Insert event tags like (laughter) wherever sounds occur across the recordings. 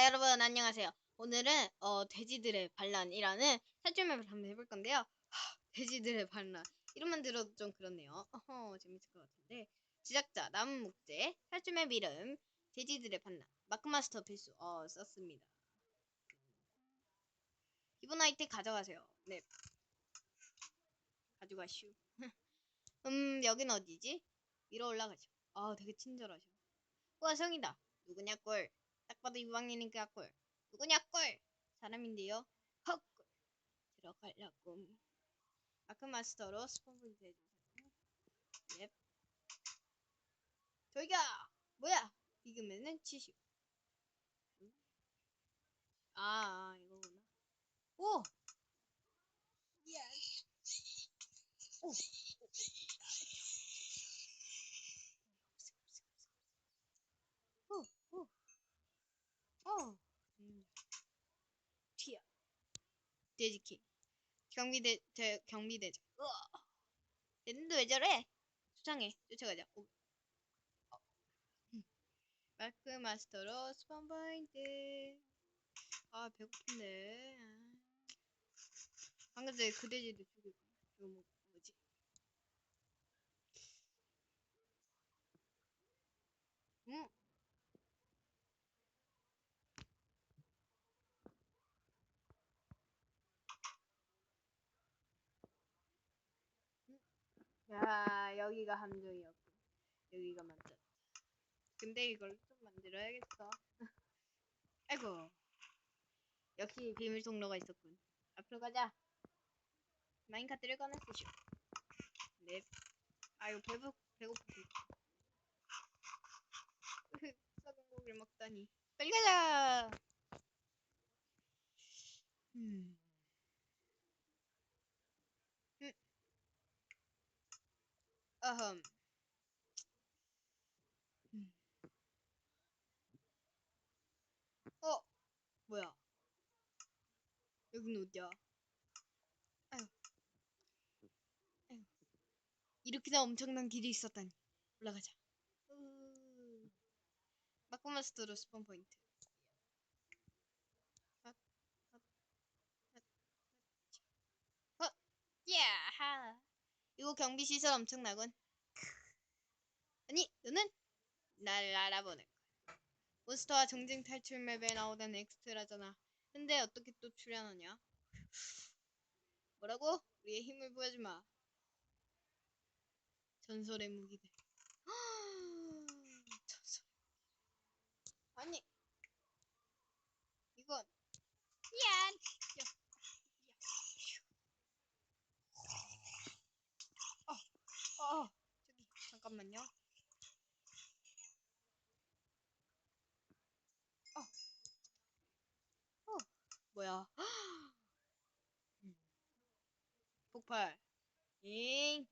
자, 여러분 안녕하세요. 오늘은 어, 돼지들의 반란이라는 탈출맵을 한번 해볼 건데요. 하, 돼지들의 반란. 이름만 들어도 좀 그렇네요. 어허, 재밌을 것 같은데. 제작자 남은 목재 탈출맵 이름 돼지들의 반란 마크마스터 필수 어 썼습니다. 기본 아이템 가져가세요. 네. 가져가슈. (laughs) 음 여긴 어디지? 위로 올라가죠. 아 되게 친절하셔. 우와 성이다. 누구냐 꼴. 딱 봐도 이방인이니까 꼴. 누구냐 꼴. 사람인데요. 헉 꼴. 들어갈라고. 마크마스터로 스폰포인트 해주세요. 예. 저기야 뭐야? 이금에는 70. 음? 아, 아 이거구나. 오. 야. 오. 오. 오. 어. 음. 튀어. 돼지킹. 경비대 대, 경비대장. 으아. 얘는데 왜 저래? 수상해. 쫓아가자. 오. 어. 음. 마크 마스터로 스폰 포인트. 아 배고픈데. 아. 방금 전에 그 돼지도 죽이고. 이거 뭐, 뭐지? 음. 야, 여기가 함정이었고, 여기가 만졌. 근데 이걸 좀 만들어야겠어. (laughs) 아이고. 역시 비밀 통로가 있었군. 앞으로 가자. 마인카트를 꺼냈으시오. 네. 아유, 배고, 배고프지. 썩은 고기를 먹다니. 빨리 가자! 음. 음. 음. 어? 뭐야? 여기는 어디야? 아유. 아유. 이렇게나 엄청난 길이 있었다니. 올라가자. 으... 마크마스터로 스폰 포인트. 야하. 이거 경비 시설 엄청나군. 아니, 너는 날 알아보는 거야. 몬스터와 정쟁 탈출 맵에 나오던 엑스트라잖아. 근데 어떻게 또 출연하냐? 뭐라고? 우리의 힘을 보여주마. 전설의 무기들. (gasps) 전설. 아니, 이건 미안. 야, 야. 어, 어, 저기 잠깐만요. 어, 어, 음. 폭발. 잉,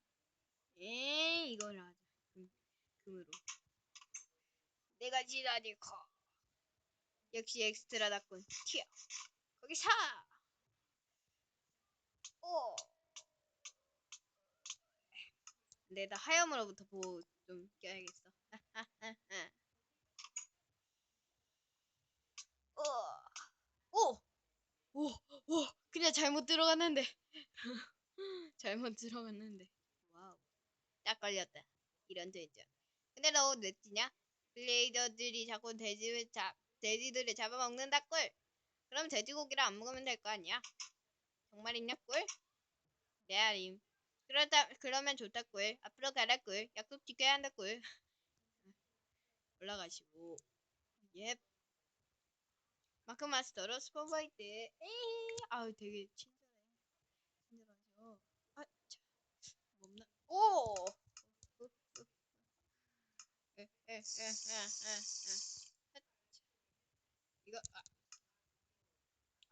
잉, 이걸 하자. 금, 금으로. 내가 지다니 커. 역시 엑스트라답군. 튀어. 거기 사. 오. 내가 하염으로부터 보호 좀 껴야겠어. (laughs) 오, 오, 그냥 잘못 들어갔는데. (laughs) 잘못 들어갔는데. 와우, 딱 걸렸다. 이런 돼지. 근데 너 왜 뛰냐? 블레이더들이 자꾸 돼지를 잡, 돼지들을 잡아먹는다 꿀. 그럼 돼지고기를 안 먹으면 될 거 아니야? 정말이냐 꿀? 네 아님. 그러다 그러면 좋다 꿀. 앞으로 가라 꿀. 약속 지켜야 한다 꿀. (laughs) 올라가시고. 예. 마크 마스터로 스포바이트. 에이, 아우 되게 친절해. 친절하죠. 아, 참. 뭐 없나? 오. 에, 에, 에, 에, 에, 에. 핫. 이거 아.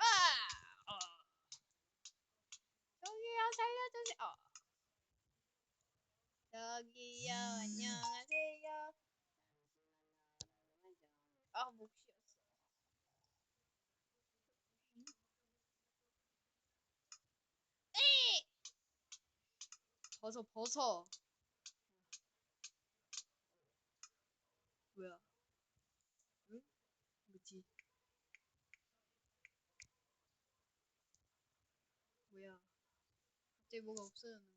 아! 어. 저기요 살려주세요. 어. 저기요 안녕하세요. 아. 에이! 벗어 벗어. 뭐야? 응? 뭐지? 뭐야? 갑자기 뭐가 없어졌는데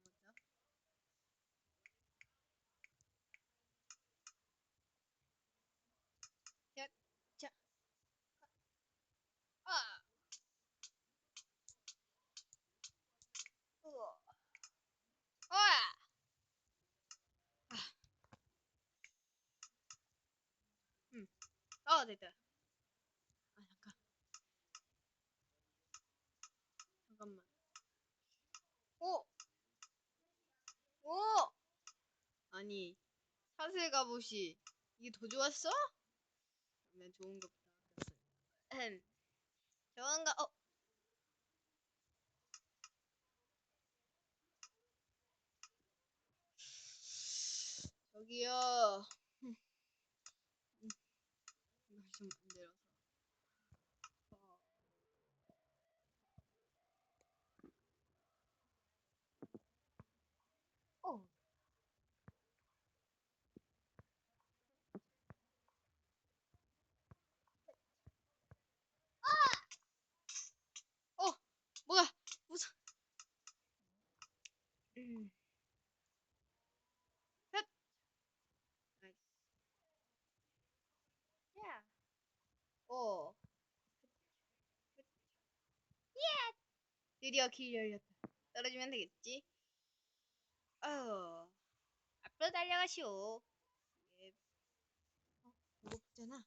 어 됐다. 아 잠깐, 잠깐만. 오, 오, 아니 사슬 갑옷이 이게 더 좋았어? 그러면 좋은 것부터 음, 좋은 거, 어. 저기요. 음, 음, 이거 좀 만들어서. 어. 어. 어, 뭐야? 무슨? 음. 헷. 나이스. 야. 어. 예. 드디어 길 열렸다. 떨어지면 되겠지? 어. 앞으로 달려가시오. 예. 어, 무겁잖아.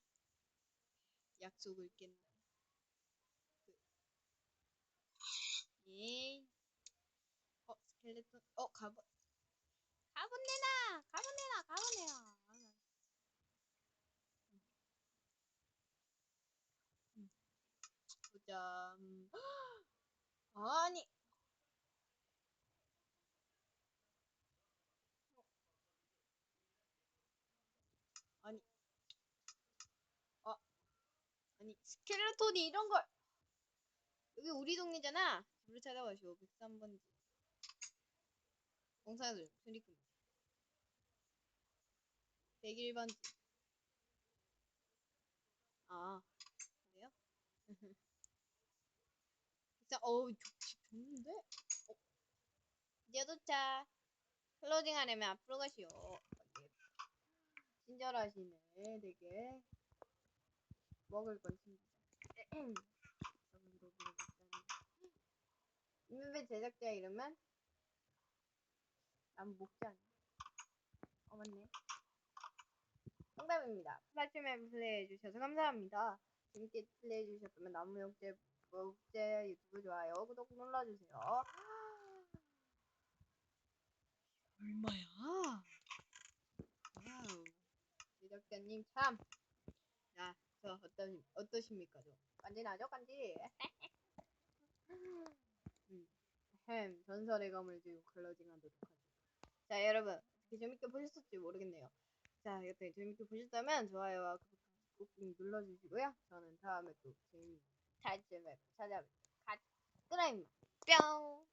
약속을 깼나? 그. 예. 어, 스켈레톤. 어, 가본. 가본 내놔. 가본 내놔. 가본 내놔. 음. 보자. 음. 아니. 아니. 어. 아니, 스켈레톤이 이런 걸. 여기 우리 동네잖아. 집을 찾아가시오. 103번지. 공사들 수리금. 101번지. 아, 그래요? (laughs) 진짜 어우, 집 좋은데? 어. 이제 도착. 클로징 하려면 앞으로 가시오. 예. 친절하시네, 되게. 먹을 건 챙기자. (clears throat) 인민배 제작자 이름은? 난 먹지 않아. 어, 맞네. 정답입니다. 플라티맵 플레이해주셔서 감사합니다. 재밌게 플레이해주셨다면 나무역제 목재 유튜브 좋아요, 구독 눌러주세요. 얼마야? 와우. 제작자님 참. 자, 저 어떠, 어떠십니까? 좀 간지나죠? 간지? 음. 햄, 전설의 검을 들고 클로징하도록 하죠. 자, 여러분. 어떻게 재밌게 보셨을지 모르겠네요. 자, 여튼 재밌게 보셨다면 좋아요와 구독 꾹 눌러주시고요. 저는 다음에 또 재밌는 탈출맵 찾아뵙도록 하겠습니다. 뿅!